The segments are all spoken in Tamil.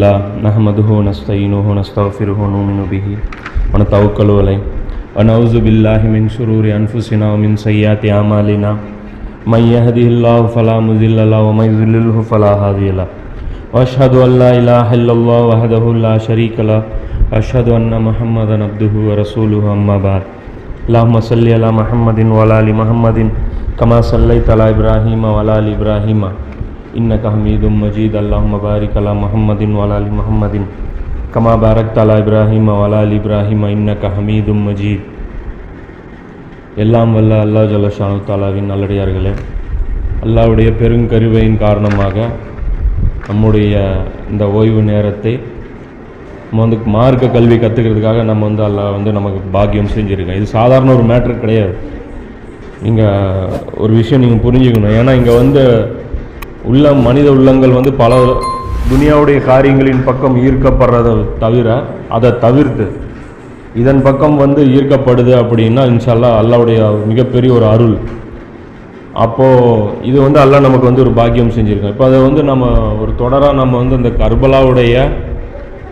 لله نحمده ونستعينه ونستغفره ونؤمن به ونتوكل عليه ونعوذ بالله من شرور أنفسنا ومن سيئات أعمالنا من يهده الله فلا مضل له ومن يضلله فلا هادي له وأشهد أن لا إله إلا الله وحده لا شريك له وأشهد أن محمدا عبده ورسوله أما بعد اللهم صل على محمد وعلى آل محمد كما صليت على إبراهيم وعلى آل إبراهيم இன்னக்க ஹமீதும் மஜீத். அல்லாஹ் மபாரிக் அலா முஹம்மதின் வலாலி முஹம்மதின். கமா பாரக் தலா இப்ராஹிம் வலாலி இப்ராஹிம். இன்னக்க ஹமீதும் மஜீத். எல்லாம் வல்ல அல்லா ஜலஷானு தாலாவின் நல்லடியார்களே. அல்லாவுடைய பெருங்கருவையின் காரணமாக நம்முடைய இந்த ஓய்வு நேரத்தை நம்ம வந்து மார்க்க கல்வி கற்றுக்கிறதுக்காக நம்ம வந்து அல்லா வந்து நமக்கு பாக்கியம் செஞ்சுருக்கோம் இது சாதாரண ஒரு மேட்ரு கிடையாது. நீங்கள் ஒரு விஷயம் நீங்கள் புரிஞ்சுக்கணும். ஏன்னா இங்கே வந்து உள்ள மனித உள்ளங்கள் வந்து பல துனியாவுடைய காரியங்களின் பக்கம் ஈர்க்கப்படுறதை தவிர அதை தவிர்த்து இதன் பக்கம் வந்து ஈர்க்கப்படுது அப்படின்னா இன்ஷால்லா அல்லாவுடைய மிகப்பெரிய ஒரு அருள். அப்போது இது வந்து அல்லாஹ் நமக்கு வந்து ஒரு பாக்கியம் செஞ்சுருக்கோம் இப்போ அதை வந்து நம்ம ஒரு தொடராக நம்ம வந்து இந்த கர்பலாவுடைய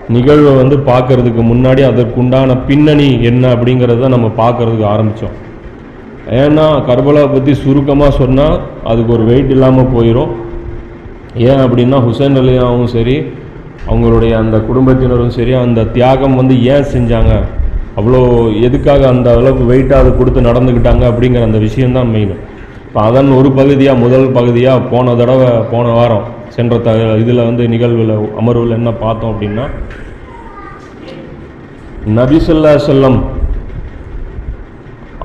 நிகழ்வை வந்து பார்க்கறதுக்கு முன்னாடி அதற்குண்டான பின்னணி என்ன அப்படிங்கிறத நம்ம பார்க்கறதுக்கு ஆரம்பித்தோம் ஏன்னா கர்பலாவை பற்றி சுருக்கமாக சொன்னால் அதுக்கு ஒரு வெயிட் இல்லாமல் போயிடும் ஏன் அப்படின்னா ஹுசேன் அலியாவும் சரி அவங்களுடைய அந்த குடும்பத்தினரும் சரி அந்த தியாகம் வந்து ஏன் செஞ்சாங்க? அவ்வளோ எதுக்காக அந்த அளவுக்கு வெயிட்டாக அதை கொடுத்து நடந்துக்கிட்டாங்க அப்படிங்கிற அந்த விஷயந்தான் மெயின் இப்போ அதன் ஒரு பகுதியாக முதல் பகுதியாக போன தடவை போன வாரம் சென்ற த இதில் வந்து நிகழ்வில் அமர்வில் என்ன பார்த்தோம் அப்படின்னா நபிசல்லா செல்லம்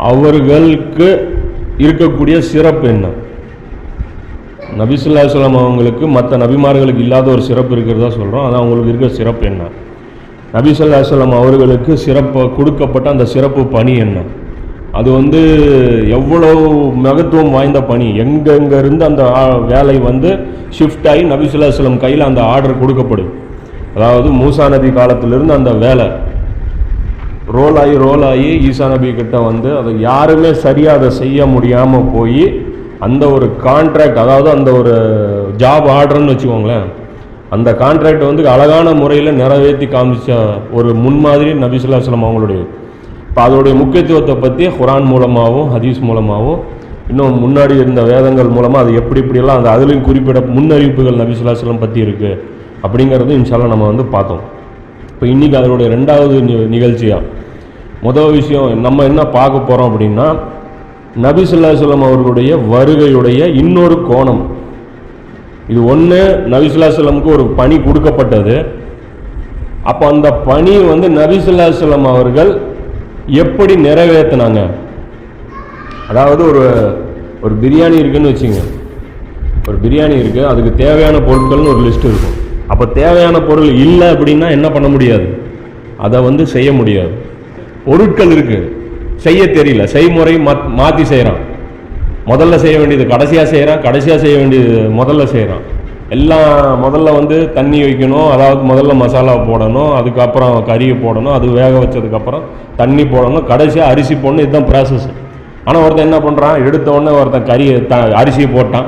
அவர்களுக்கு இருக்கக்கூடிய சிறப்பு என்ன? நபிசுல்லா சொல்லம் அவங்களுக்கு மற்ற நபிமார்களுக்கு இல்லாத ஒரு சிறப்பு இருக்கிறதா சொல்கிறோம் அது அவங்களுக்கு இருக்கிற சிறப்பு என்ன? நபிசுல்லா சொல்லம் அவர்களுக்கு சிறப்பு கொடுக்கப்பட்ட அந்த சிறப்பு பணி என்ன? அது வந்து எவ்வளோ மகத்துவம் வாய்ந்த பணி? எங்கெங்கேருந்து அந்த ஆ- வேலை வந்து ஷிஃப்ட் ஆகி நபிசுல்லா சொல்லம் கையில் அந்த ஆர்டர் கொடுக்கப்படுது அதாவது மூசா நபி காலத்திலிருந்து அந்த வேலை. ரோல் ஆகி ரோல் ஆகி ஈசா நபி கிட்ட வந்து அதை யாருமே சரியாக அதை செய்ய முடியாமல் போய் அந்த ஒரு கான்ட்ராக்ட் அதாவது அந்த ஒரு ஜாப் ஆர்டர்னு வச்சுக்கோங்களேன் அந்த கான்ட்ராக்டை வந்து அழகான முறையில் நிறைவேற்றி காமிச்ச ஒரு முன்மாதிரி நபிசுல்லாஸ்லம் அவங்களுடைய. இப்போ அதோடைய முக்கியத்துவத்தை பற்றி குரான் மூலமாகவும் ஹதீஸ் மூலமாகவும் இன்னும் முன்னாடி இருந்த வேதங்கள் மூலமாக அது எப்படி இப்படியெல்லாம் அந்த அதுலேயும் குறிப்பிட முன்னறிவிப்புகள் நபிசுல்லாஸ்லம் பற்றி இருக்குது அப்படிங்கிறது இன்ஷால்லாம் நம்ம வந்து பார்த்தோம். இப்போ இன்றைக்கி அதனுடைய ரெண்டாவது நிகழ்ச்சியாக முதல் விஷயம் நம்ம என்ன பார்க்க போகிறோம் அப்படின்னா நபிசுல்லா சொல்லம் அவர்களுடைய வருகையுடைய இன்னொரு கோணம். இது ஒன்று நபிசுல்லா சொல்லமுக்கு ஒரு பணி கொடுக்கப்பட்டது. அப்போ அந்த பணி வந்து நபிசுல்லா சொல்லம் அவர்கள் எப்படி நிறைவேற்றினாங்க அதாவது ஒரு ஒரு பிரியாணி இருக்குன்னு வச்சுங்க. ஒரு பிரியாணி இருக்குது அதுக்கு தேவையான பொருட்கள்னு ஒரு லிஸ்ட் இருக்கும். அப்போ தேவையான பொருள் இல்லை அப்படின்னா என்ன பண்ண முடியாது? அதை வந்து செய்ய முடியாது. பொருட்கள் இருக்குது செய்ய தெரியல. செய்முறை மாத் மாற்றி செய்கிறான் முதல்ல செய்ய வேண்டியது கடைசியாக செய்கிறான் கடைசியாக செய்ய வேண்டியது முதல்ல செய்கிறான் எல்லாம் முதல்ல வந்து தண்ணி வைக்கணும் அதாவது முதல்ல மசாலா போடணும் அதுக்கப்புறம் கறியை போடணும் அது வேக வச்சதுக்கப்புறம் தண்ணி போடணும் கடைசியாக அரிசி போடணும் இதுதான் ப்ராசஸ் ஆனால் ஒருத்தன் என்ன பண்ணுறான் எடுத்த உடனே ஒருத்தன் கறியை த அரிசியை போட்டான்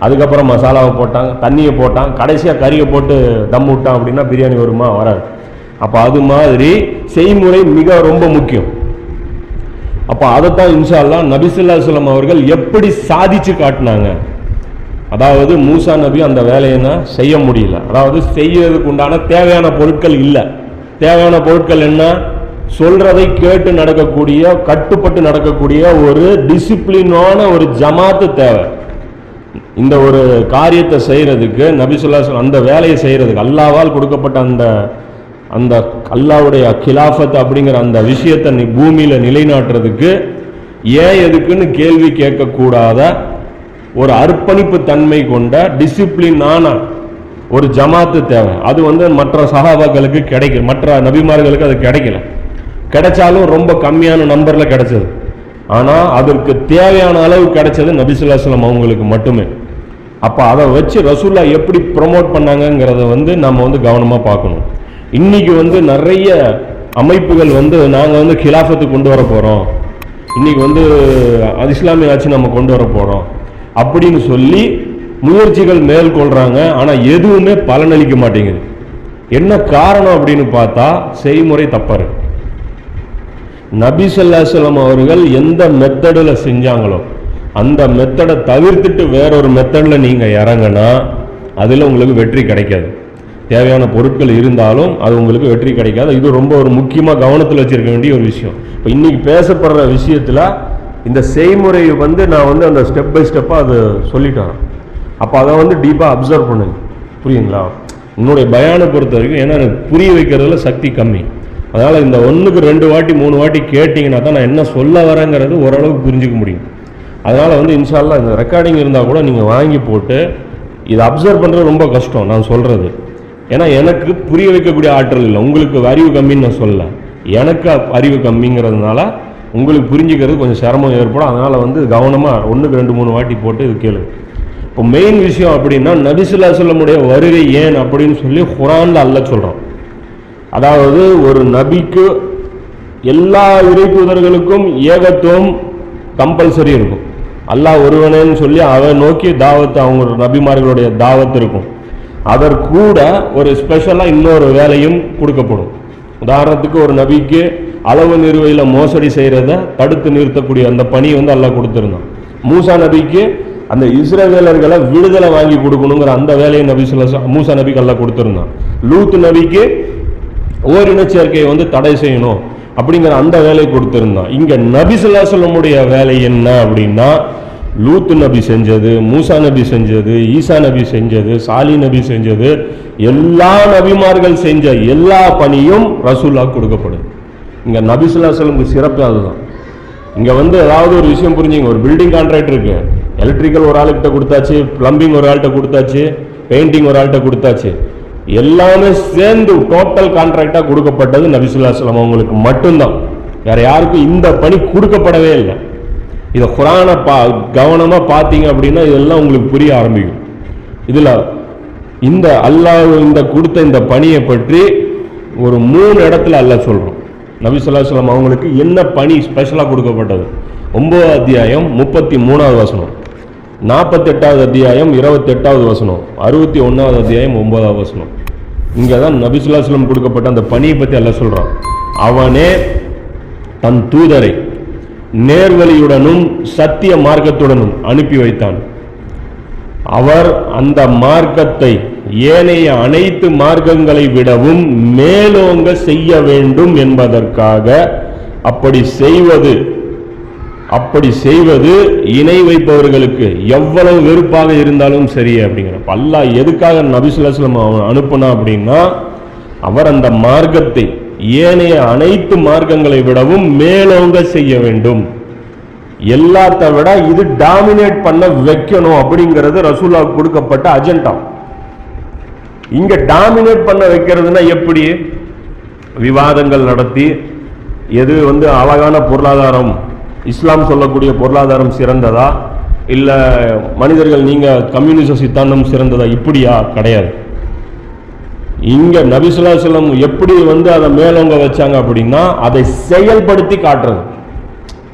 அதுக்கப்புறம் மசாலாவை போட்டான் தண்ணியை போட்டான் கடைசியாக கறியை போட்டு தம் விட்டான் அப்படின்னா பிரியாணி வருமா? வராது. அப்போ அது மாதிரி செய்முறை மிக ரொம்ப முக்கியம். அப்போ அதைத்தான் இன்ஷால்லா நபிசுல்லா சொல்லம் அவர்கள் எப்படி சாதிச்சு காட்டினாங்க? அதாவது மூசா நபி அந்த வேலையை செய்ய முடியல. அதாவது செய்யறதுக்கு உண்டான தேவையான பொருட்கள் இல்லை. தேவையான பொருட்கள் என்ன? சொல்றதை கேட்டு நடக்கக்கூடிய கட்டுப்பட்டு நடக்கக்கூடிய ஒரு டிசிப்ளினான ஒரு ஜமாத்து தேவை. இந்த ஒரு காரியத்தை செய்யறதுக்கு நபிசுல்லா அந்த வேலையை செய்யறதுக்கு அல்லாவால் கொடுக்கப்பட்ட அந்த அந்த அல்லாவுடைய கிலாஃபத் அப்படிங்கிற அந்த விஷயத்தை நீ பூமியில் நிலைநாட்டுறதுக்கு ஏன் எதுக்குன்னு கேள்வி கேட்கக்கூடாத ஒரு அர்ப்பணிப்பு தன்மை கொண்ட டிசிப்ளினான ஒரு ஜமாத்து தேவை. அது வந்து மற்ற சகாபாக்களுக்கு கிடைக்கல. மற்ற நபிமார்களுக்கு அது கிடைக்கல. கிடைச்சாலும் ரொம்ப கம்மியான நம்பரில் கிடைச்சது. ஆனால் அதற்கு தேவையான அளவு கிடைச்சது நபிசுல்லாஸ்லாம் அவங்களுக்கு மட்டுமே. அப்போ அதை வச்சு ரசூல்லா எப்படி ப்ரொமோட் பண்ணாங்கங்கிறத வந்து நம்ம வந்து கவனமாக பார்க்கணும். இன்னைக்கு வந்து நிறைய அமைப்புகள் வந்து நாங்கள் வந்து கிலாஃபத்து கொண்டு வர போறோம். இன்னைக்கு வந்து அது இஸ்லாமிய ஆட்சி நம்ம கொண்டு வர போறோம். அப்படின்னு சொல்லி முயற்சிகள் மேற்கொள்றாங்க. ஆனால் எதுவுமே பலனளிக்க மாட்டேங்குது. என்ன காரணம் அப்படின்னு பார்த்தா செய்முறை தப்பாரு. நபி ஸல்லல்லாஹு அவர்கள் எந்த மெத்தடில் செஞ்சாங்களோ அந்த மெத்தடை தவிர்த்துட்டு வேறொரு மெத்தடில் நீங்கள் இறங்கினா அதில் உங்களுக்கு வெற்றி கிடைக்காது. தேவையான பொருட்கள் இருந்தாலும் அது உங்களுக்கு வெற்றி கிடைக்காது. இது ரொம்ப ஒரு முக்கியமாக கவனத்தில் வச்சிருக்க வேண்டிய ஒரு விஷயம். இப்போ இன்னைக்கு பேசப்படுற விஷயத்தில் இந்த செய்முறையை வந்து நான் வந்து அந்த ஸ்டெப் பை ஸ்டெப்பாக அது சொல்லிட்டு வரேன் அப்போ அதை வந்து டீப்பாக அப்சர்வ் பண்ணுங்க. புரியுங்களா? உன்னுடைய பயானை பொறுத்த வரைக்கும் ஏன்னா எனக்கு புரிய வைக்கிறதுல சக்தி கம்மி. அதனால் இந்த ஒன்றுக்கு ரெண்டு வாட்டி மூணு வாட்டி கேட்டிங்கன்னா தான் நான் என்ன சொல்ல வரேங்கிறது ஓரளவுக்கு புரிஞ்சுக்க முடியும். அதனால் வந்து இன்ஷால்லாம் இந்த ரெக்கார்டிங் இருந்தால் கூட நீங்கள் வாங்கி போட்டு இதை அப்சர்வ் பண்ணுறது ரொம்ப கஷ்டம் நான் சொல்கிறது ஏன்னா எனக்கு புரிய வைக்கக்கூடிய ஆற்றல் இல்லை. உங்களுக்கு அறிவு கம்மின்னு நான் சொல்லலை. எனக்கு அறிவு கம்மிங்கிறதுனால உங்களுக்கு புரிஞ்சுக்கிறது கொஞ்சம் சிரமம் ஏற்படும். அதனால் வந்து கவனமாக ஒன்றுக்கு ரெண்டு மூணு வாட்டி போட்டு இது கேளு. இப்போ மெயின் விஷயம் அப்படின்னா நபிசுல்லா சொல்லமுடைய வருகை ஏன் அப்படின்னு சொல்லி குரான்ல அல்ல சொல்கிறோம் அதாவது ஒரு நபிக்கு எல்லா இறைப்புதர்களுக்கும் ஏகத்துவம் கம்பல்சரி இருக்கும். அல்லாஹ் ஒருவனேன்னு சொல்லி அவன் நோக்கி தாவத்து அவங்க நபிமார்களுடைய தாவத்து இருக்கும். அதற்கூட ஒரு ஸ்பெஷலாக இன்னொரு வேலையும் கொடுக்கப்படும். உதாரணத்துக்கு ஒரு நபிக்கு அளவு நிறுவையில் மோசடி செய்கிறத தடுத்து நிறுத்தக்கூடிய அந்த பணியை வந்து எல்லாம் கொடுத்துருந்தான். மூசா நபிக்கு அந்த இஸ்ரவேலர்களை விடுதலை வாங்கி கொடுக்கணுங்கிற அந்த வேலையை நபி சொல்ல மூசா நபிக்கு எல்லாம் கொடுத்துருந்தான். லூத் நபிக்கு ஓரின சேர்க்கையை வந்து தடை செய்யணும் அப்படிங்கிற அந்த வேலையை கொடுத்துருந்தான். இங்கே நபி சொல்லமுடைய வேலை என்ன அப்படின்னா லூத்து நபி செஞ்சது மூசா நபி செஞ்சது ஈசா நபி செஞ்சது சாலி நபி செஞ்சது எல்லா நபிமார்கள் செஞ்ச எல்லா பணியும் ரசூல்லா கொடுக்கப்படும் இங்கே நபி சொல்லமுக்கு சிறப்பு அதுதான் இங்கே வந்து ஏதாவது ஒரு விஷயம் புரிஞ்சுங்க. ஒரு பில்டிங் கான்ட்ராக்ட் இருக்கு. எலக்ட்ரிக்கல் ஒரு ஆள்கிட்ட கொடுத்தாச்சு பிளம்பிங் ஒரு ஆள்கிட்ட கொடுத்தாச்சு பெயிண்டிங் ஒரு ஆள்கிட்ட கொடுத்தாச்சு. எல்லாமே சேர்ந்து டோட்டல் கான்ட்ராக்டாக கொடுக்கப்பட்டது நபிசுல்லாஸ்லாம் அவங்களுக்கு மட்டும்தான். வேற யாருக்கும் இந்த பணி கொடுக்கப்படவே இல்லை. இதை குரானை பா கவனமாக பார்த்தீங்க அப்படின்னா இதெல்லாம் உங்களுக்கு புரிய ஆரம்பிக்கும். இதில் இந்த அல்லாஹ் இந்த கொடுத்த இந்த பணியை பற்றி ஒரு மூணு இடத்துல அல்ல சொல்கிறோம் நபி சொல்லா சொல்லம் அவங்களுக்கு என்ன பணி ஸ்பெஷலாக கொடுக்கப்பட்டது? ஒம்பது அத்தியாயம் முப்பத்தி மூணாவது வசனம். நாற்பத்தெட்டாவது அத்தியாயம் இருபத்தெட்டாவது வசனம். அறுபத்தி ஒன்றாவது அத்தியாயம் ஒன்பதாவது வசனம். இங்கே தான் நபிசுல்லா சொல்லம் கொடுக்கப்பட்ட அந்த பணியை பற்றி அல்ல சொல்கிறான் அவனே தன் தூதரை நேர்வழியுடனும் சத்திய மார்க்கத்துடனும் அனுப்பி வைத்தான். அவர் அந்த மார்க்கத்தை ஏனைய அனைத்து மார்க்கங்களை விடவும் மேலோங்க செய்ய வேண்டும் என்பதற்காக அப்படி செய்வது அப்படி செய்வது இணை வைப்பவர்களுக்கு எவ்வளவு வெறுப்பாக இருந்தாலும் சரி அப்படிங்கிற பல்லா அல்லாஹ் எதுக்காக நபிசுல்லாஸ்லம் அனுப்புனா அப்படின்னா அவர் அந்த மார்க்கத்தை ஏனைய அனைத்து மார்க்கங்களை விடவும் மேலோங்க செய்ய வேண்டும். எல்லாத்த விட இது டாமினேட் பண்ண வைக்கணும் அப்படிங்கிறது ரசூலா கொடுக்கப்பட்ட அஜெண்டா இங்க டாமினேட் பண்ண வைக்கிறதுனா எப்படி? விவாதங்கள் நடத்தி எது வந்து அழகான பொருளாதாரம் இஸ்லாம் சொல்லக்கூடிய பொருளாதாரம் சிறந்ததா? இல்லை மனிதர்கள் நீங்கள் கம்யூனிச சித்தாந்தம் சிறந்ததா? இப்படியா? கிடையாது. இங்கே நபிசுல்லா எப்படி வந்து அதை மேலோங்க வச்சாங்க அப்படின்னா அதை செயல்படுத்தி காட்டுறது.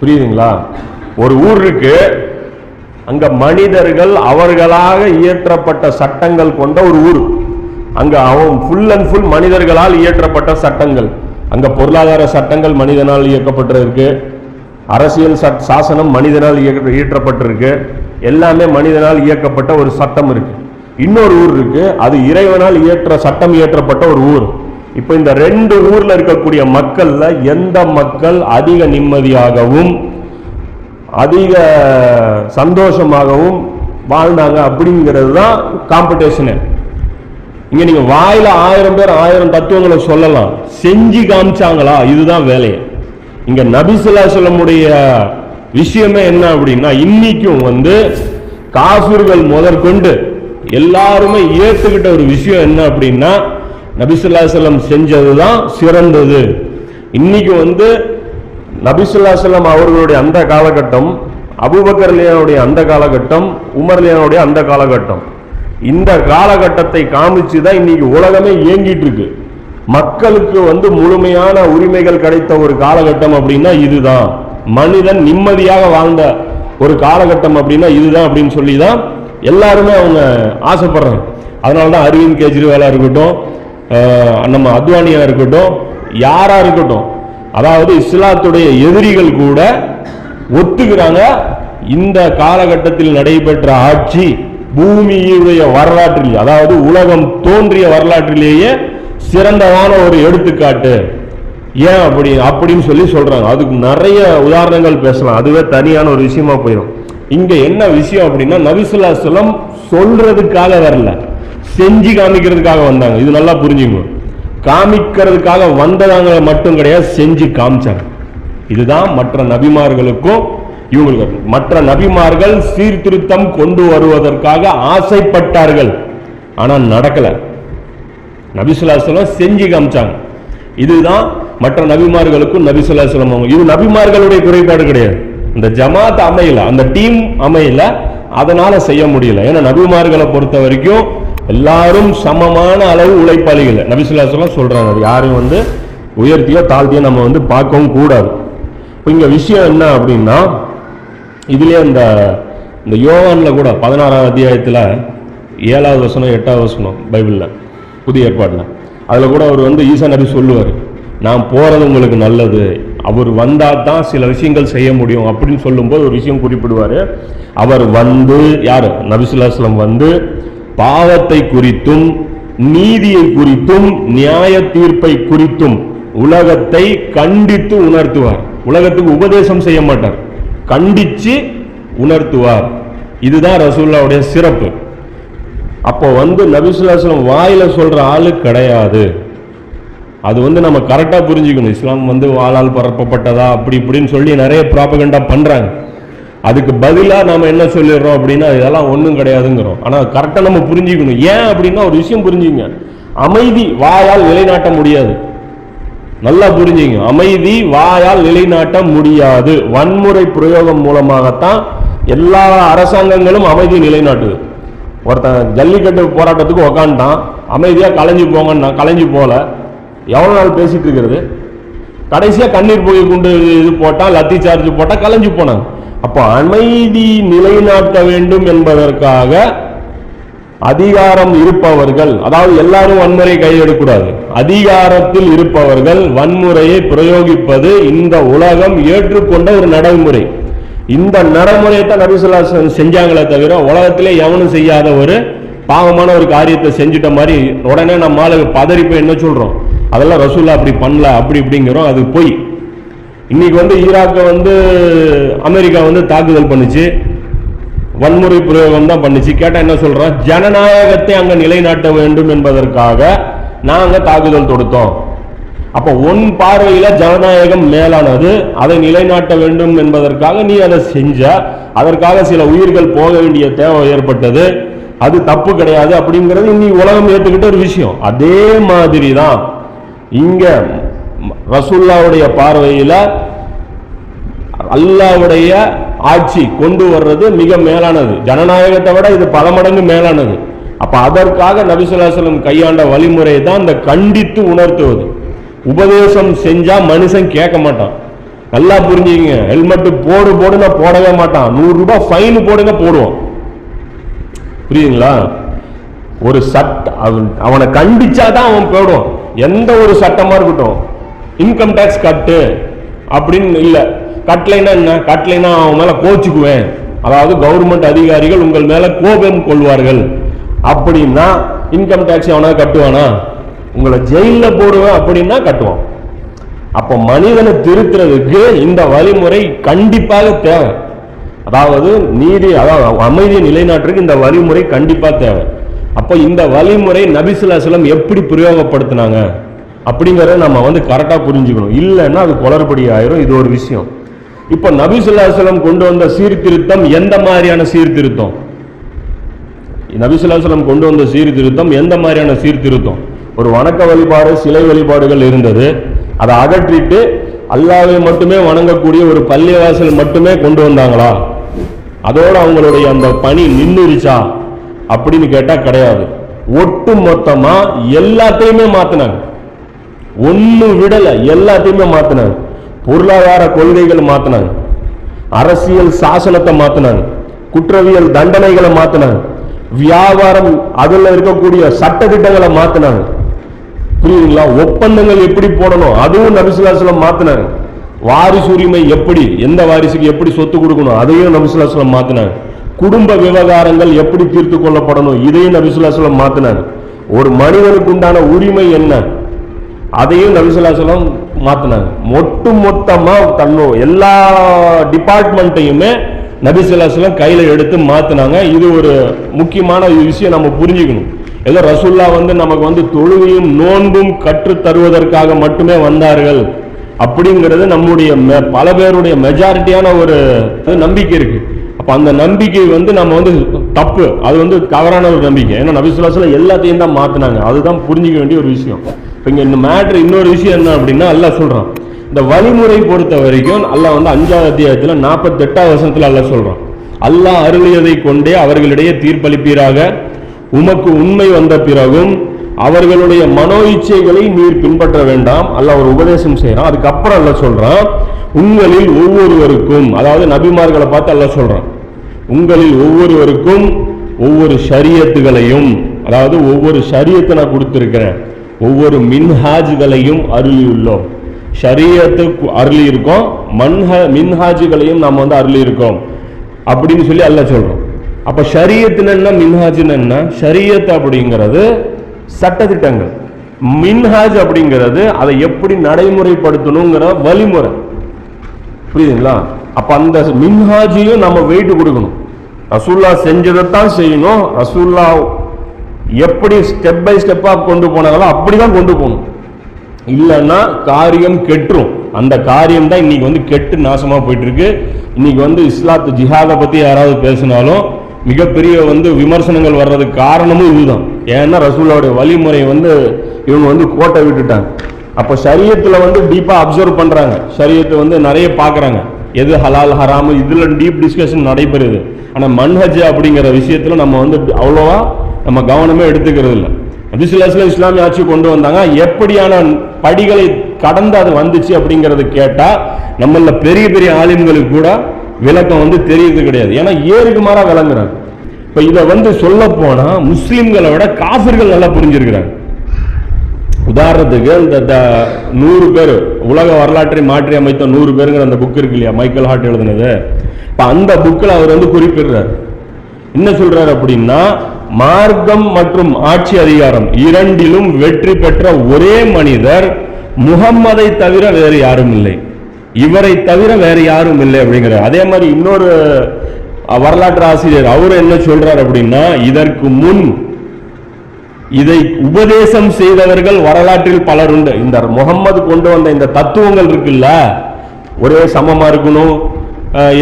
புரியுதுங்களா? ஒரு ஊர் இருக்கு. அங்க மனிதர்கள் அவர்களாக இயற்றப்பட்ட சட்டங்கள் கொண்ட ஒரு ஊர். அங்க அவன் ஃபுல் அண்ட் ஃபுல் மனிதர்களால் இயற்றப்பட்ட சட்டங்கள். அங்க பொருளாதார சட்டங்கள் மனிதனால் இயக்கப்பட்டிருக்கு. அரசியல் சட் சாசனம் மனிதனால் இயக்க- இயற்றப்பட்டிருக்கு. எல்லாமே மனிதனால் இயக்கப்பட்ட ஒரு சட்டம் இருக்கு. இன்னொரு ஊர் இருக்கு. அது இறைவனால் இயற்ற சட்டம் இயற்றப்பட்ட ஒரு ஊர். இப்போ இந்த ரெண்டு ஊர்ல இருக்கக்கூடிய மக்கள்ல எந்த மக்கள் அதிக நிம்மதியாகவும் அதிக சந்தோஷமாகவும் வாழ்ந்தாங்க அப்படிங்கிறது தான் காம்படிஷனு இங்க நீங்க வாயில ஆயிரம் பேர் ஆயிரம் தத்துவங்களை சொல்லலாம். செஞ்சு காமிச்சாங்களா? இதுதான் வேலையை. இங்க நபிசுல்லா சொல்லமுடைய விஷயமே என்ன அப்படின்னா இன்னைக்கும் வந்து காசூர்கள் முதற்கொண்டு எல்லாருமே ஏற்றுக்கிட்ட ஒரு விஷயம் என்ன அப்படின்னா நபிசுல்லா செல்லம் செஞ்சதுதான் சிறந்தது. இன்னைக்கு வந்து நபிசுல்லா செல்லம் அவர்களுடைய அந்த காலகட்டம் அபுபக்கர்லியானுடைய அந்த காலகட்டம் உமர்லியானுடைய அந்த காலகட்டம். இந்த காலகட்டத்தை காமிச்சு தான் இன்னைக்கு உலகமே இயங்கிட்டு இருக்கு. மக்களுக்கு வந்து முழுமையான உரிமைகள் கிடைத்த ஒரு காலகட்டம் அப்படின்னா இதுதான். மனிதன் நிம்மதியாக வாழ்ந்த ஒரு காலகட்டம் அப்படின்னா இதுதான் அப்படின்னு சொல்லி தான் எல்லாருமே அவங்க ஆசைப்படுறாங்க. அதனால தான் அரவிந்த் கெஜ்ரிவாலாக இருக்கட்டும் நம்ம அத்வானியாக இருக்கட்டும் யாராக இருக்கட்டும் அதாவது இஸ்லாத்துடைய எதிரிகள் கூட ஒத்துக்கிறாங்க. இந்த காலகட்டத்தில் நடைபெற்ற ஆட்சி பூமியுடைய வரலாற்றில் அதாவது உலகம் தோன்றிய வரலாற்றிலேயே சிறந்ததான ஒரு எடுத்துக்காட்டு. ஏன் அப்படி அப்படின்னு சொல்லி சொல்றாங்க. அதுக்கு நிறைய உதாரணங்கள் பேசலாம். அதுவே தனியான ஒரு விஷயமா போயிடும் இங்க என்ன விஷயம் அப்படின்னா நபிசுல்லா சொல்லம் சொல்றதுக்காக வரல. செஞ்சு காமிக்கிறதுக்காக வந்தாங்க. இது நல்லா புரிஞ்சுங்க. காமிக்கிறதுக்காக வந்ததாங்க மட்டும் கிடையாது செஞ்சு காமிச்சாங்க. இதுதான் மற்ற நபிமார்களுக்கும் இவங்களுக்கு மற்ற நபிமார்கள் சீர்திருத்தம் கொண்டு வருவதற்காக ஆசைப்பட்டார்கள். ஆனால் நடக்கல. நபிசுல்லாசலம் செஞ்சு காமிச்சாங்க. இதுதான் மற்ற நபிமார்களுக்கும் நபிசுல்லாசலம் இது நபிமார்களுடைய குறைபாடு கிடையாது. இந்த ஜமாத் அமையல அந்த டீம் அமையல அதனால செய்ய முடியல. ஏன்னா நபிமார்களை பொறுத்த வரைக்கும் எல்லாரும் சமமான அளவு உழைப்பாளிகள். நபிசுல்லாசலம் சொல்றாங்க அது யாரும் வந்து உயர்த்தியோ தாழ்த்தியோ நம்ம வந்து பார்க்கவும் கூடாது. இப்போ இங்க விஷயம் என்ன அப்படின்னா இதுலேயே இந்த இந்த யோகானில் கூட பதினாறாம் அத்தியாயத்தில் ஏழாவது வசனம் எட்டாவது வசனம் பைபிளில் புதிய ஏற்பாடுல. அதில் கூட அவர் வந்து ஈசா நபி சொல்லுவார் நான் போகிறது உங்களுக்கு நல்லது அவர் வந்தால் தான் சில விஷயங்கள் செய்ய முடியும் அப்படின்னு சொல்லும்போது ஒரு விஷயம் குறிப்பிடுவாரு. அவர் வந்து யார்? நபிசுல்லாஸ்லம் வந்து பாவத்தை குறித்தும் நீதியை குறித்தும் நியாய தீர்ப்பை குறித்தும் உலகத்தை கண்டித்து உணர்த்துவார். உலகத்துக்கு உபதேசம் செய்ய மாட்டார். கண்டித்து உணர்த்துவார். இதுதான் ரசூல்லாவுடைய சிறப்பு. அப்போ வந்து நபிசுல்லாஸ்லம் வாயில சொல்ற ஆளு கிடையாது. அது வந்து நம்ம கரெக்டாக புரிஞ்சுக்கணும். இஸ்லாம் வந்து வாளால் பரப்பப்பட்டதா? அப்படி இப்படின்னு சொல்லி நிறைய ப்ராபகண்டா பண்ணுறாங்க அதுக்கு பதிலாக நம்ம என்ன சொல்லிடுறோம் அப்படின்னா இதெல்லாம் ஒன்றும் கிடையாதுங்கிறோம். ஆனால் கரெக்டாக நம்ம புரிஞ்சுக்கணும். ஏன் அப்படின்னா ஒரு விஷயம் புரிஞ்சுங்க. அமைதி வாயால் நிலைநாட்ட முடியாது. நல்லா புரிஞ்சுங்க. அமைதி வாயால் நிலைநாட்ட முடியாது. வன்முறை பிரயோகம் மூலமாகத்தான் எல்லா அரசாங்கங்களும் அமைதி நிலைநாட்டுது. ஒருத்தன் ஜல்லிக்கட்டு போராட்டத்துக்கு உக்காந்துட்டான் அமைதியாக கலைஞ்சு போங்கன்னா கலைஞ்சு போகல. எவ்வளோ நாள் பேசிகிட்டு இருக்கிறது? கடைசியாக கண்ணீர் போய் கொண்டு இது போட்டால் லத்தி சார்ஜ் போட்டால் கலைஞ்சு போனாங்க. அப்போ அமைதி நிலைநாட்ட வேண்டும் என்பதற்காக அதிகாரம் இருப்பவர்கள் அதாவது எல்லாரும் வன்முறை கையெடுக்கூடாது அதிகாரத்தில் இருப்பவர்கள் வன்முறையை பிரயோகிப்பது இந்த உலகம் ஏற்றுக்கொண்ட ஒரு நடைமுறை. இந்த நடைமுறையை தான் நபிசுல்லா செஞ்சாங்களே தவிர உலகத்திலே எவனும் செய்யாத ஒரு பாவமான ஒரு காரியத்தை செஞ்சுட்ட மாதிரி உடனே நம்ம பதறிப்பை என்ன சொல்றோம்? அதெல்லாம் ரசூலா அப்படி பண்ணல அப்படி இப்படிங்கிறோம் அது பொய். இன்னைக்கு வந்து ஈராக்கை வந்து அமெரிக்கா வந்து தாக்குதல் பண்ணுச்சு. வன்முறை பிரயோகம் தான் பண்ணுச்சு. கேட்டால் என்ன சொல்கிறோம் ஜனநாயகத்தை அங்கே நிலைநாட்ட வேண்டும் என்பதற்காக நாங்கள் தாக்குதல் தொடுத்தோம். அப்போ உன் பார்வையில் ஜனநாயகம் மேலானது அதை நிலைநாட்ட வேண்டும் என்பதற்காக நீ அதை செஞ்ச அதற்காக சில உயிர்கள் போக வேண்டிய தேவை ஏற்பட்டது. அது தப்பு கிடையாது அப்படிங்கிறது இன்னைக்கு உலகம் ஏற்றுக்கிட்ட ஒரு விஷயம். அதே மாதிரி தான் இங்க ரசுல்லாவுடைய பார்வையில் அல்லாவுடைய ஆட்சி கொண்டு வர்றது மிக மேலானது. ஜனநாயகத்தை விட இது பல மடங்கு மேலானது. அப்ப அதற்காக நபிசுல்லாசலம் கையாண்ட வழிமுறை தான் இந்த கண்டித்து உணர்த்துவது. உபதேசம் செஞ்சா மனுஷன் கேட்க மாட்டான். நல்லா புரிஞ்சுங்க ஹெல்மெட்டு போடு போடுனா போடவே மாட்டான். நூறு ரூபாய் ஃபைன் போடுங்க போடுவோம் புரியுங்களா ஒரு சட்ட அவன் அவனை கண்டிச்சாதான் அவன் போடுவான். எந்த ஒரு சட்டமா இருக்கட்டும் இன்கம் டேக்ஸ் கட்டு அப்படின்னு இல்ல. கட்டலைனா என்ன? கட்டலைனா அவன் மேல கோச்சுக்குவேன். அதாவது கவர்மெண்ட் அதிகாரிகள் உங்கள் மேல கோபம் கொள்வார்கள். அப்படின்னா இன்கம் டேக்ஸ் அவனா கட்டுவானா? உங்களை ஜெயில போடுவேன் அப்படின்னா கட்டுவான். அப்ப மனிதனை திருத்துறதுக்கு இந்த வழிமுறை கண்டிப்பாக தேவை. அதாவது நீதி அதாவது அமைதியை நிலைநாட்டுறதுக்கு இந்த வழிமுறை கண்டிப்பா தேவை. அப்போ இந்த வழிமுறை நபிசுல்லாசலம் எப்படி பிரயோகப்படுத்தினாங்க? அப்படிங்கிறத நம்ம வந்து கரெக்டா புரிஞ்சுக்கணும். இல்லைன்னா அது குளறுபடி ஆயிரும். இது ஒரு விஷயம். இப்போ நபிசுல்லாசலம் கொண்டு வந்த சீர்திருத்தம் எந்த மாதிரியான சீர்திருத்தம்? நபிசுல்லாசலம் கொண்டு வந்த சீர்திருத்தம் எந்த மாதிரியான சீர்திருத்தம்? ஒரு வணக்க வழிபாடு சிலை வழிபாடுகள் இருந்தது. அதை அகற்றிட்டு அல்லாவை மட்டுமே வணங்கக்கூடிய ஒரு பள்ளிவாசல் மட்டுமே கொண்டு வந்தாங்களா? அதோடு அவங்களுடைய அந்த பணி நின்றுருச்சா? அப்படின்னு கேட்டால் கிடையாது. ஒட்டு மொத்தமாக எல்லாத்தையுமே மாற்றினாங்க ஒன்று விடலை எல்லாத்தையுமே மாற்றினாங்க பொருளாதார கொள்கைகளை மாற்றினாங்க அரசியல் சாசனத்தை மாற்றினாங்க குற்றவியல் தண்டனைகளை மாற்றினாங்க வியாபாரம் அதில் இருக்கக்கூடிய சட்ட திட்டங்களை மாற்றினாங்க புரியுதுங்களா? ஒப்பந்தங்கள் எப்படி போடணும்? அதுவும் நபிசுல்லாஸ்லம் மாற்றினாங்க வாரிசு உரிமை எப்படி எந்த வாரிசுக்கு எப்படி சொத்து கொடுக்கணும்? அதையும் நபிசுல்லாஸ்லம் மாற்றினாங்க குடும்ப விவகாரங்கள் எப்படி தீர்த்து கொள்ளப்படணும்? இதையும் நபிசுல்லாஸ்லம் மாத்தினாங்க ஒரு மனிதனுக்கு உண்டான உரிமை என்ன? அதையும் நபிசுல்லாஸ்லம் மாத்தினாங்க மொட்டு மொத்தமா தன்னோ எல்லா டிபார்ட்மெண்ட்டையுமே நபிசுல்லாஸ்லம் கையில எடுத்து மாத்தினாங்க. இது ஒரு முக்கியமான விஷயம் நம்ம புரிஞ்சுக்கணும். ஏதோ ரசுல்லா வந்து நமக்கு வந்து தொழுகையும் நோன்பும் கற்று தருவதற்காக மட்டுமே வந்தார்கள். அப்படிங்கிறது நம்முடைய மெ- பல பேருடைய மெஜாரிட்டியான ஒரு நம்பிக்கை இருக்கு. அப்போ அந்த நம்பிக்கை வந்து நம்ம வந்து தப்பு. அது வந்து தவறான ஒரு நம்பிக்கை. ஏன்னா நபிசுல்லாஸ்ல எல்லாத்தையும் தான் மாற்றினாங்க அதுதான் புரிஞ்சிக்க வேண்டிய ஒரு விஷயம். இப்போ இங்கே இந்த மேட்ரு இன்னொரு விஷயம் என்ன அப்படின்னா அல்லாஹ் சொல்கிறான் இந்த வழிமுறை பொறுத்த வரைக்கும் அல்லாஹ் வந்து அஞ்சாவது அத்தியாயத்தில் நாற்பத்தெட்டாவது வருஷத்தில் அல்லாஹ் சொல்கிறோம் அல்லாஹ் அருளியதை கொண்டே அவர்களிடையே தீர்ப்பளிப்பீராக. உமக்கு உண்மை வந்த பிறகும் அவர்களுடைய மனோ இச்சைகளை நீர் பின்பற்ற வேண்டாம். அல்ல ஒரு உபதேசம் செய்கிறான் அதுக்கப்புறம் அல்ல சொல்கிறான் உங்களில் ஒவ்வொருவருக்கும் அதாவது நபிமார்களை பார்த்து அல்ல சொல்றான். உங்களில் ஒவ்வொருவருக்கும் ஒவ்வொரு ஷரியத்துகளையும் அதாவது ஒவ்வொரு ஷரியத்தை நான் கொடுத்துருக்கிறேன். ஒவ்வொரு மின்ஹாஜ்களையும் அருளியுள்ளோம். ஷரியத்து அருளி இருக்கோம் மன்ஹ மின்ஹாஜுகளையும் நாம் வந்து அருளி இருக்கோம் அப்படின்னு சொல்லி அல்ல சொல்கிறோம் அப்போ ஷரியத்துன்னு என்ன மின்ஹாஜ்னு என்ன? ஷரியத் அப்படிங்கிறது சட்டத்திட்டங்கள். மின்ஹாஜ் அப்படிங்கிறது அதை எப்படி நடைமுறைப்படுத்தணுங்கிற வழிமுறை. புரியுதுங்களா? அப்போ அந்த மின்ஹாஜையும் நம்ம வெயிட் கொடுக்கணும். ரசூல்லா செஞ்சதைத்தான் செய்யணும். ரசூல்லா எப்படி ஸ்டெப் பை ஸ்டெப்பாக கொண்டு போனாங்களோ அப்படிதான் கொண்டு போகணும். இல்லைன்னா காரியம் கெட்டுரும். அந்த காரியம் தான் இன்னைக்கு வந்து கெட்டு நாசமாக போயிட்டுருக்கு. இன்றைக்கி இன்னைக்கு வந்து இஸ்லாத்து ஜிஹாதை பற்றி யாராவது பேசினாலும் மிகப்பெரிய வந்து விமர்சனங்கள் வர்றதுக்கு காரணமும் இதுதான். ஏன்னா ரசூல்லாவுடைய வழிமுறை வந்து இவங்க வந்து கோட்டை விட்டுட்டாங்க. அப்போ சரியத்தில் வந்து டீப்பாக அப்சர்வ் பண்ணுறாங்க சரியத்தை வந்து நிறைய பார்க்குறாங்க. எது ஹலால் ஹராமு இதுல டீப் டிஸ்கஷன் நடைபெறுது. ஆனால் மன்ஹஜ் அப்படிங்கிற விஷயத்தில் நம்ம வந்து அவ்வளோவா நம்ம கவனமே எடுத்துக்கிறது இல்லை. நபிசுல்லாஸ்ல இஸ்லாமிய ஆட்சி கொண்டு வந்தாங்க. எப்படியான படிகளை கடந்து அது வந்துச்சு அப்படிங்கிறது கேட்டால் நம்மள பெரிய பெரிய ஆலிம்களுக்கு கூட விளக்கம் வந்து தெரியறது கிடையாது. ஏன்னா ஏருக்கு மாறாக விளங்குறாங்க. இப்போ இதை வந்து சொல்ல போனால் முஸ்லீம்களை விட காஃபிர்கள் நல்லா புரிஞ்சிருக்கிறாங்க. உதாரணத்துக்கு இந்த த- நூறு பேர் உலக வரலாற்றை மாற்றி அமைத்த நூறு பேருங்கிற அந்த புக் இருக்கு இல்லையா? மைக்கேல் ஹார்ட் எழுதுனது. இப்போ அந்த புக்கில் அவர் வந்து குறிப்பிடுறார். என்ன சொல்றார் அப்படின்னா மார்க்கம் மற்றும் ஆட்சி அதிகாரம் இரண்டிலும் வெற்றி பெற்ற ஒரே மனிதர் முகம்மதை தவிர வேறு யாரும் இல்லை. இவரை தவிர வேறு யாரும் இல்லை அப்படிங்கிறார். அதே மாதிரி இன்னொரு வரலாற்று ஆசிரியர் அவர் என்ன சொல்றார் அப்படின்னா இதற்கு முன் இதை உபதேசம் செய்தவர்கள் வரலாற்றில் பலர் உண்டு. இந்த முகம்மது கொண்டு வந்த இந்த தத்துவங்கள் இருக்குல்ல? ஒரே சமமா இருக்கணும்.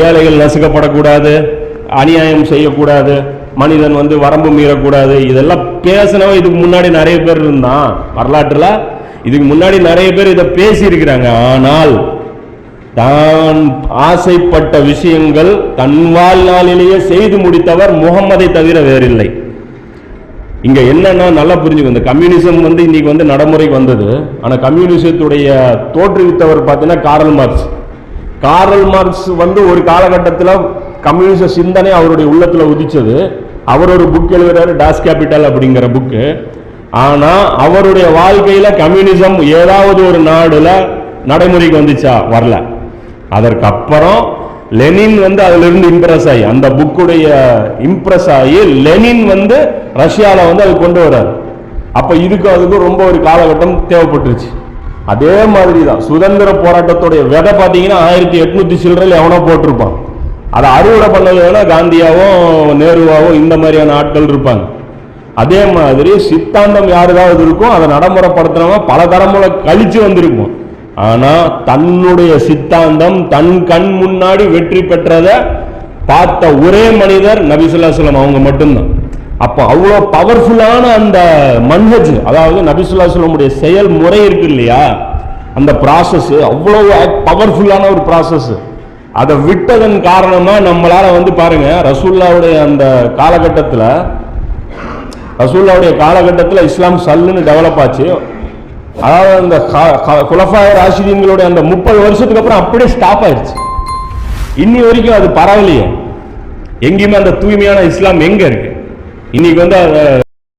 ஏழைகள் நசுக்கப்படக்கூடாது. அநியாயம் செய்யக்கூடாது. மனிதன் வந்து வரம்பு மீறக்கூடாது. இதெல்லாம் பேசினவன் இதுக்கு முன்னாடி நிறைய பேர் இருந்தான். வரலாற்றுல இதுக்கு முன்னாடி நிறைய பேர் இதை பேசியிருக்கிறாங்க. ஆனால் தான் ஆசைப்பட்ட விஷயங்கள் தன் வாழ்நாளிலேயே செய்து முடித்தவர் முகம்மதை தவிர வேறில்லை. இங்க என்னன்னா நல்லா புரிஞ்சுக்கணும் இந்த கம்யூனிசம் வந்து இன்னைக்கு வந்து நடைமுறைக்கு வந்தது. ஆனா கம்யூனிசத்துடைய தோற்றுவித்தவர் பார்த்தீங்கன்னா காரல் மார்க்ஸ். காரல் மார்க்ஸ் வந்து ஒரு காலகட்டத்தில் கம்யூனிச சிந்தனை அவருடைய உள்ளத்துல உதிச்சது. அவர் ஒரு புக் எழுதுறாரு டாஸ் கேபிட்டல் அப்படிங்கிற புக்கு ஆனா அவருடைய வாழ்க்கையில கம்யூனிசம் ஏதாவது ஒரு நாடுல நடைமுறைக்கு வந்துச்சா? வரல. அதற்கப்புறம் லெனின் வந்து அதுல இருந்து இம்ப்ரெஸ் ஆகி அந்த புக்குடைய இம்ப்ரெஸ் ஆகி லெனின் வந்து ரஷ்யாவில் வந்து அது கொண்டு வர்றாரு அப்ப இதுக்கு அதுக்கும் ரொம்ப ஒரு காலகட்டம் தேவைப்பட்டுருச்சு. அதே மாதிரி தான் சுதந்திர போராட்டத்துடைய விதை பார்த்தீங்கன்னா ஆயிரத்தி எட்நூத்தி சில்லறையில் எவனோ போட்டிருப்பான். அதை அறுவடை பண்ணது வேணா காந்தியாவோ நேருவாவோ இந்த மாதிரியான ஆட்கள் இருப்பாங்க. அதே மாதிரி சித்தாந்தம் யாருதாவது இருக்கும் அதை நடைமுறைப்படுத்தினவன் பல தலைமுறை கழிச்சு வந்திருக்கும் ஆனா தன்னுடைய சித்தாந்தம் தன் கண் முன்னாடி வெற்றி பெற்றதை பார்த்த ஒரே மனிதர் நபிசுல்லாஸ்லம் அவங்க மட்டும்தான். அப்போ அவ்வளோ பவர்ஃபுல்லான அந்த மன்ஹஜ் அதாவது நபிசுல்லாஸ்லமுடைய செயல்முறை இருக்கு இல்லையா? அந்த ப்ராசஸ் அவ்வளோ பவர்ஃபுல்லான ஒரு ப்ராசஸ் அதை விட்டதன் காரணமா நம்மளால வந்து பாருங்க ரசூல்லாவுடைய அந்த காலகட்டத்தில் ரசூல்லாவுடைய காலகட்டத்தில் இஸ்லாம் சல்லுன்னு டெவலப் ஆச்சு. அதாவது அந்த குலஃபாய ராஷிதீன்களுடைய அந்த முப்பது வருஷத்துக்கு அப்புறம் அப்படியே ஸ்டாப் ஆயிடுச்சு. இன்னி வரைக்கும் அது பரவலையே எங்கேயுமே அந்த தூய்மையான இஸ்லாம் எங்க இருக்கு? இன்னைக்கு வந்து